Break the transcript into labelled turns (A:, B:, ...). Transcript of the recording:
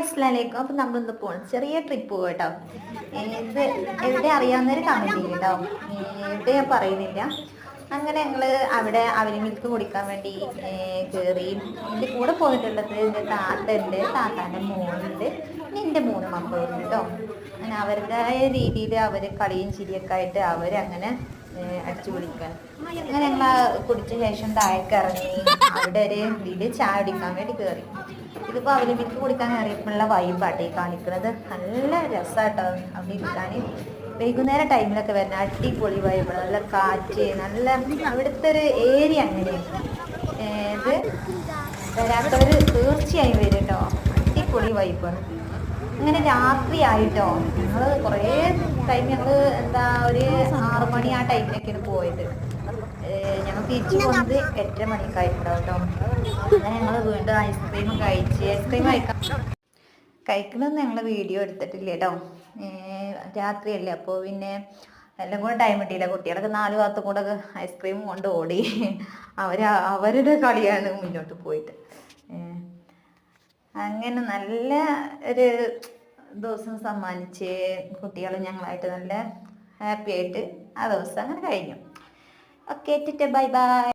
A: അസ്സലാമലൈക്കും അപ്പം നമ്മളിന്ന് പോകണം ചെറിയ ട്രിപ്പ് കേട്ടോ. ഇത് എവിടെ അറിയാവുന്നൊരു കമന്റ് കേട്ടോ എവിടെ ഞാൻ പറയുന്നില്ല. അങ്ങനെ ഞങ്ങൾ അവിടെ അവർ മിൽക്ക് കുടിക്കാൻ വേണ്ടി കയറി എന്റെ കൂടെ പോയിട്ടുള്ളത് എന്റെ താത്ത ഉണ്ട് താത്താന്റെ മോനുണ്ട്. പിന്നെ എന്റെ മൂന്ന് മക്കളുണ്ട് കേട്ടോ. അങ്ങനെ അവരുടേതായ രീതിയിൽ അവർ കളിയും ചിരിയൊക്കെ ആയിട്ട് അവരങ്ങനെ അടിച്ചു കുടിക്കാൻ അങ്ങനെ ഞങ്ങൾ കുടിച്ച ശേഷം താഴേക്ക് ഇറങ്ങി. അവിടെ ഒരു വീട് ചായ കുടിക്കാൻ വേണ്ടി കയറി ഇതിപ്പോൾ അവർ മിൽക്ക് കുടിക്കാൻ കയറിയപ്പോഴുള്ള വൈബാട്ടെ ഈ കാണിക്കുന്നത്. നല്ല രസമാട്ടോ അവിടെ ഇരിക്കാൻ വൈകുന്നേരം ടൈമിലൊക്കെ വരുന്ന അടിപൊളി വൈബ് നല്ല കാറ്റ് നല്ല അവിടുത്തെ ഒരു ഏരിയ അങ്ങനെയാണ് ഏത് ഇത് വരാത്തവർ തീർച്ചയായും വരും കേട്ടോ അടിപൊളി വൈബാണ് അങ്ങനെ രാത്രിയായിട്ടോ. ഞങ്ങൾ കുറേ ടൈം ഞങ്ങൾ എന്താ ഒരു ആറു മണി ആ ടൈമിലൊക്കെയാണ് പോയത്. ഞങ്ങൾ തിരിച്ചു പോകുന്നത് എട്ടര മണിക്കായിട്ടുണ്ടാവും കേട്ടോ അങ്ങനെ ഞങ്ങൾ വീണ്ടും ഐസ്ക്രീം കഴിച്ച് ഐസ്ക്രീം കഴിക്കാം കഴിക്കണമെന്ന് ഞങ്ങൾ വീഡിയോ എടുത്തിട്ടില്ല കേട്ടോ രാത്രിയല്ലേ. അപ്പോൾ പിന്നെ എല്ലാം കൂടെ ടൈം കിട്ടിയില്ല. കുട്ടികളൊക്കെ നാല് ഭാഗത്തും കൂടെ ഐസ്ക്രീം കൊണ്ട് ഓടി. അവർ അവരുടെ കളിയാണ് മുന്നോട്ട് പോയിട്ട്. അങ്ങനെ നല്ല ഒരു ദിവസം സമ്മാനിച്ച് കുട്ടികൾ ഞങ്ങളായിട്ട് നല്ല ഹാപ്പി ആയിട്ട് ആ ദിവസം അങ്ങനെ കഴിഞ്ഞു. Okay bye bye